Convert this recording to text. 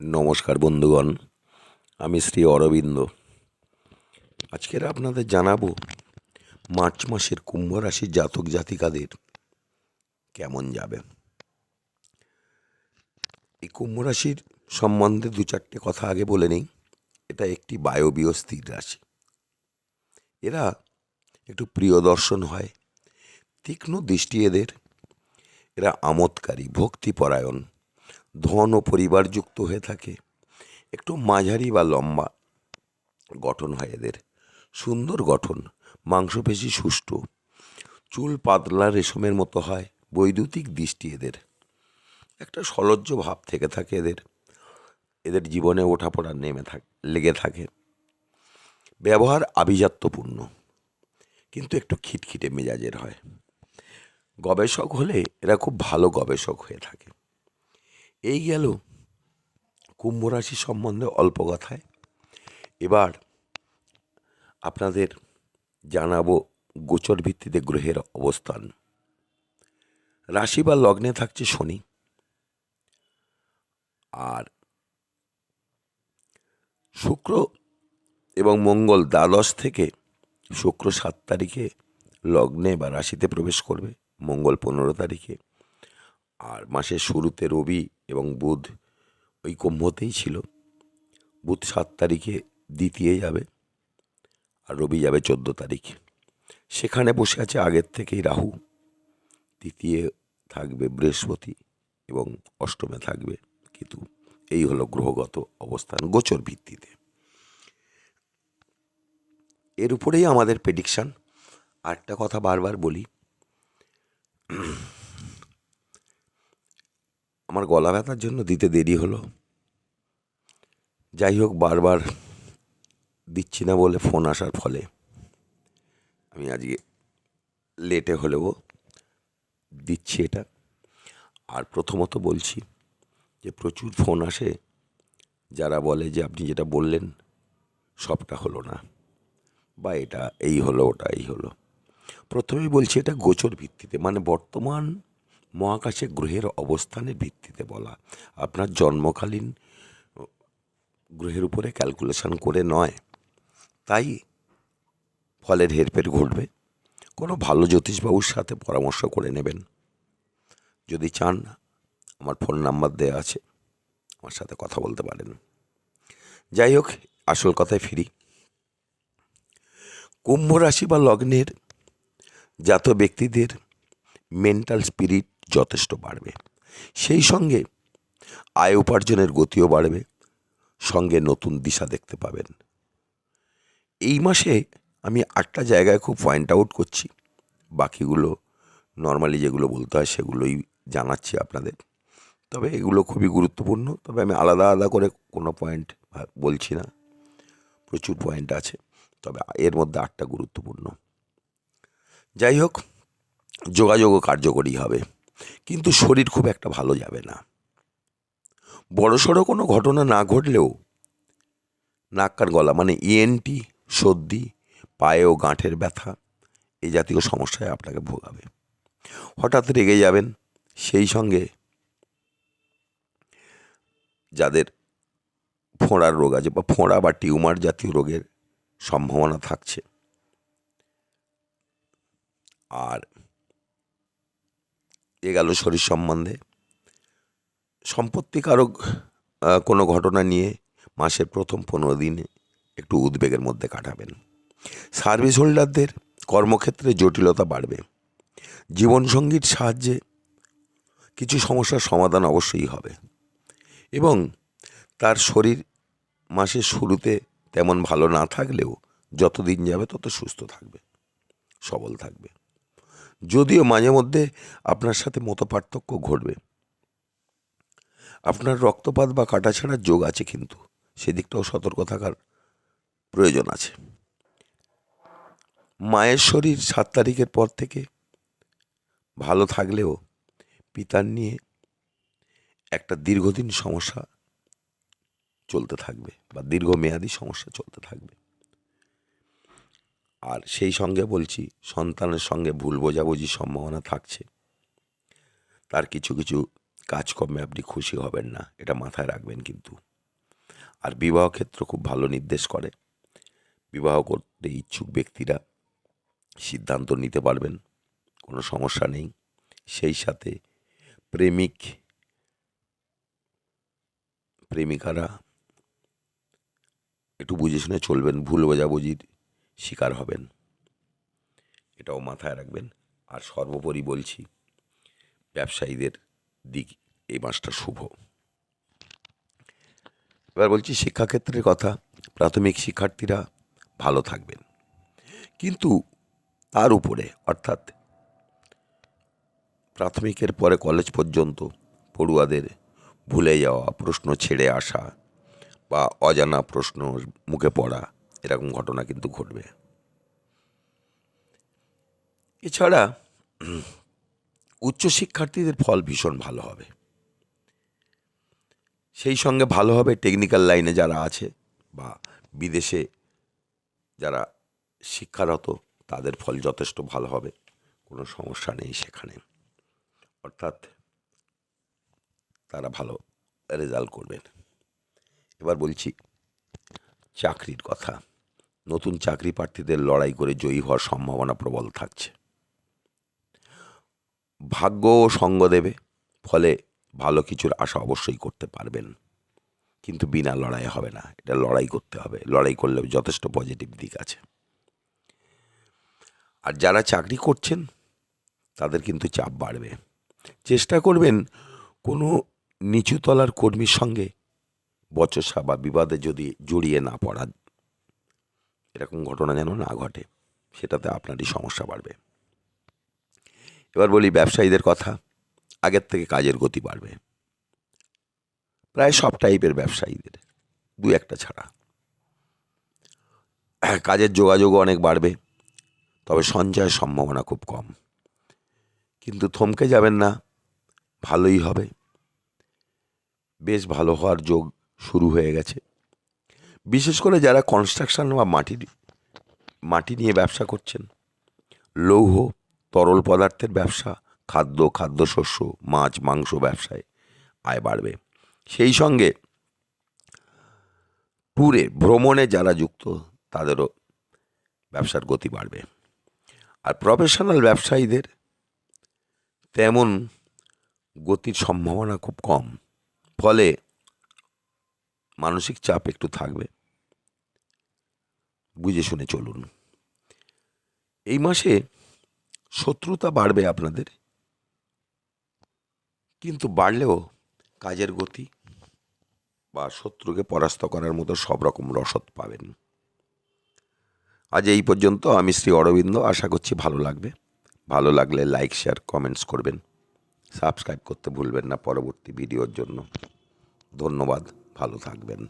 নমস্কার বন্ধুগণ, আমি শ্রী অরবিন্দ। আজকের আপনাদের জানাব মার্চ মাসের কুম্ভ রাশির জাতক জাতিকাদের কেমন যাবে। এই কুম্ভ রাশির সম্বন্ধে দু চারটে কথা আগে বলে নেই, এটা একটি বায়বীয় স্থির রাশি। এরা একটু প্রিয় দর্শন হয়, তীক্ষ্ণ দৃষ্টি এদের, এরা আমোদকারী, ভক্তিপরায়ণ। ধন ও পরিবারযুক্ত হয়ে থাকে। একটু মাঝারি বা লম্বা গঠন হয় এদের। সুন্দর গঠন, মাংসপেশি সুষ্ঠু, চুল পাতলা রেশমের মতো হয়, বৈদ্যুতিক দৃষ্টি এদের। একটা সলজ্জ ভাব থেকে থাকে এদের। এদের জীবনে ওঠাপড়া নেমে থাক, লেগে থাকে। ব্যবহার আভিজাত্যপূর্ণ, কিন্তু একটু খিটখিটে মেজাজের হয়। গবেষক হলে এরা খুব ভালো গবেষক হয়ে থাকে। এই গেল কুম্ভ রাশি সম্বন্ধে অল্প কথায়। এবার আপনাদের জানাব গোচর ভিত্তিতে গ্রহের অবস্থান। রাশি বা লগ্নে থাকছে শনি। আর শুক্র এবং মঙ্গল দ্বাদশ থেকে শুক্র সাত তারিখে লগ্নে বা রাশিতে প্রবেশ করবে, মঙ্গল পনেরো তারিখে। আর মাসের শুরুতে রবি এবং বুধ ওই কুম্ভতেই ছিল। বুধ সাত তারিখে দ্বিতীয় যাবে আর রবি যাবে চোদ্দ তারিখ। সেখানে বসে আছে আগের থেকেই রাহু। তৃতীয় থাকবে বৃহস্পতি এবং অষ্টমে থাকবে কিন্তু এই হলো গ্রহগত অবস্থান গোচর ভিত্তিতে। এর উপরেই আমাদের প্রেডিকশান আরেকটা কথা বারবার বলি। আমার গলা ব্যথার জন্য দিতে দেরি হলো। যাই হোক, বারবার দিচ্ছি না বলে ফোন আসার ফলে আমি আজকে লেটে হলেও দিচ্ছি এটা। আর প্রথমত বলছি যে, প্রচুর ফোন আসে, যারা বলে যে, আপনি যেটা বললেন, সবটা হলো না। বা এটা এই হলো, ওটা এই হলো। প্রথমেই বলছি, এটা গোচর ভিত্তিতে মানে বর্তমান মহাকাশে গ্রহের অবস্থানের ভিত্তিতে বলা। আপনার জন্মকালীন গ্রহের উপরে ক্যালকুলেশন করে নয়। তাই ফলের হেরফের ঘটবে। কোনো ভালো জ্যোতিষবাবুর সাথে পরামর্শ করে নেবেন। যদি চান, আমার ফোন নাম্বার দেওয়া আছে। আমার সাথে কথা বলতে পারেন। যাই হোক, আসল কথায় ফিরি। কুম্ভ রাশি বা লগ্নের জাত ব্যক্তিদের মেন্টাল স্পিরিট যথেষ্ট বাড়বে। সেই সঙ্গে আয় উপার্জনের গতিও বাড়বে, সঙ্গে নতুন দিশা দেখতে পাবেন। এই মাসে আমি আটটা জায়গায় খুব পয়েন্ট আউট করছি। বাকিগুলো নর্মালি যেগুলো বলতে হয় সেগুলোই জানাচ্ছি আপনাদের। তবে এগুলো খুবই গুরুত্বপূর্ণ, তবে আমি আলাদা আলাদা করে কোনো পয়েন্ট বলছি না। প্রচুর পয়েন্ট আছে, তবে এর মধ্যে আটটা গুরুত্বপূর্ণ। যাই হোক, যোগাযোগও কার্যকরী হবে। কিন্তু শরীর খুব একটা ভালো যাবে না। বড়সড় কোনো ঘটনা না ঘটলেও নাক গলা মানে ইএনটি সর্দি, পায়ে ও গাঁঠের ব্যথা এই জাতীয় সমস্যায় আপনাকে ভোগাবে। হঠাৎ রেগে যাবেন, সেই সঙ্গে যাদের ফোঁড়ার রোগ আছে বা ফোঁড়া বা টিউমার জাতীয় রোগের সম্ভাবনা থাকছে। আর এ গেল শরীর সম্বন্ধে। সম্পত্তিকারক কোনো ঘটনা নিয়ে মাসের প্রথম পনেরো দিনে একটু উদ্বেগের মধ্যে কাটাবেন। সার্ভিস হোল্ডারদের কর্মক্ষেত্রে জটিলতা বাড়বে। জীবনসঙ্গীর সাহায্যে কিছু সমস্যার সমাধান অবশ্যই হবে। এবং তার শরীর মাসের শুরুতে তেমন ভালো না থাকলেও যত দিন যাবে তত সুস্থ থাকবে, সবল থাকবে। যদিও মাঝে মধ্যে আপনার সাথে মত পার্থক্য ঘটবে। আপনার রক্তপাত বা কাটাছাড়ার যোগ আছে কিন্তু, সেদিকটাও সতর্ক থাকার প্রয়োজন আছে। মায়ের শরীর সাত তারিখের পর থেকে ভালো থাকলেও পিতার নিয়ে একটা দীর্ঘদিন সমস্যা চলতে থাকবে বা দীর্ঘমেয়াদী সমস্যা চলতে থাকবে। আর সেই সঙ্গে বলছি, সন্তানের সঙ্গে ভুল বোঝাবুঝির সম্ভাবনা থাকছে। তার কিছু কিছু কাজকর্মে আপনি খুশি হবেন না, এটা মাথায় রাখবেন কিন্তু। আর বিবাহ ক্ষেত্র খুব ভালো নির্দেশ করে। বিবাহ করতে ইচ্ছুক ব্যক্তিরা সিদ্ধান্ত নিতে পারবেন, কোনো সমস্যা নেই। সেই সাথে প্রেমিক, প্রেমিকারা একটু বুঝে শুনে চলবেন, ভুল বোঝাবুঝির শিকার হবেন। এটাও মাথায় রাখবেন। আর সর্বোপরি বলছি, ব্যবসায়ীদের দিক এই মাসটা শুভ। এবার বলছি, শিক্ষাক্ষেত্রের কথা, প্রাথমিক শিক্ষার্থীরা ভালো থাকবেন। কিন্তু তার উপরে, অর্থাৎ প্রাথমিকের পরে কলেজ পর্যন্ত পড়ুয়াদের ভুলে যাওয়া, প্রশ্ন ছেড়ে আসা বা অজানা প্রশ্ন মুখে পড়া এরকম ঘটনা কিন্তু ঘটবে। এছাড়া উম, উচ্চশিক্ষার্থীদের ফল ভীষণ ভালো হবে। সেই সঙ্গে ভালো হবে টেকনিক্যাল লাইনে যারা আছে বা বিদেশে যারা শিক্ষারত তাদের ফল যথেষ্ট ভালো হবে কোনো সমস্যা নেই সেখানে। অর্থাৎ তারা ভালো রেজাল্ট করবেন। এবার বলছি চাকরির কথা। নতুন চাকরি প্রার্থীদের লড়াই করে জয়ী হওয়ার সম্ভাবনা প্রবল থাকছে। ভাগ্য ও সঙ্গ দেবে, ফলে ভালো কিছুর আশা অবশ্যই করতে পারবেন। কিন্তু বিনা লড়াই হবে না, এটা লড়াই করতে হবে, লড়াই করলে যথেষ্ট পজিটিভ দিক আছে। আর যারা চাকরি করছেন, তাদের কিন্তু চাপ বাড়বে। চেষ্টা করবেন কোনো নিচুতলার কর্মীর সঙ্গে বচসা বা বিবাদে যদি জড়িয়ে না পড়া এরকম ঘটনা যেন না ঘটে, সেটাতে আপনারই সমস্যা বাড়বে। এবার বলি ব্যবসায়ীদের কথা, আগের থেকে কাজের গতি বাড়বে। প্রায় সব টাইপের ব্যবসায়ীদের, দু একটা ছাড়া। কাজের যোগাযোগও অনেক বাড়বে, তবে সঞ্চয়ের সম্ভাবনা খুব কম। কিন্তু থমকে যাবেন না, ভালোই হবে। বেশ ভালো হওয়ার যোগ শুরু হয়ে গেছে। বিশেষ করে যারা কনস্ট্রাকশন বা মাটির মাটি নিয়ে ব্যবসা করছেন, লৌহ, তরল পদার্থের ব্যবসা, খাদ্য, খাদ্যশস্য, মাছ, মাংস ব্যবসায় আয় বাড়বে। সেই সঙ্গে ট্যুরে ভ্রমণে যারা যুক্ত, তাদেরও ব্যবসার গতি বাড়বে। আর প্রফেশনাল ব্যবসায়ীদের তেমন গতির সম্ভাবনা খুব কম, ফলে মানসিক চাপ একটু থাকবে। বুঝে শুনে চলুন। এই মাসে শত্রুতা বাড়বে আপনাদের, কিন্তু বাড়লেও কাজের গতি বা শত্রুকে পরাস্ত করার মতো সব রকম রসদ পাবেন। আজ এই পর্যন্ত আমি শ্রী অরবিন্দ, আশা করছি ভালো লাগবে। ভালো লাগলে লাইক, শেয়ার, কমেন্টস করবেন। সাবস্ক্রাইব করতে ভুলবেন না পরবর্তী ভিডিওর জন্য। ধন্যবাদ, ভালো থাকবেন।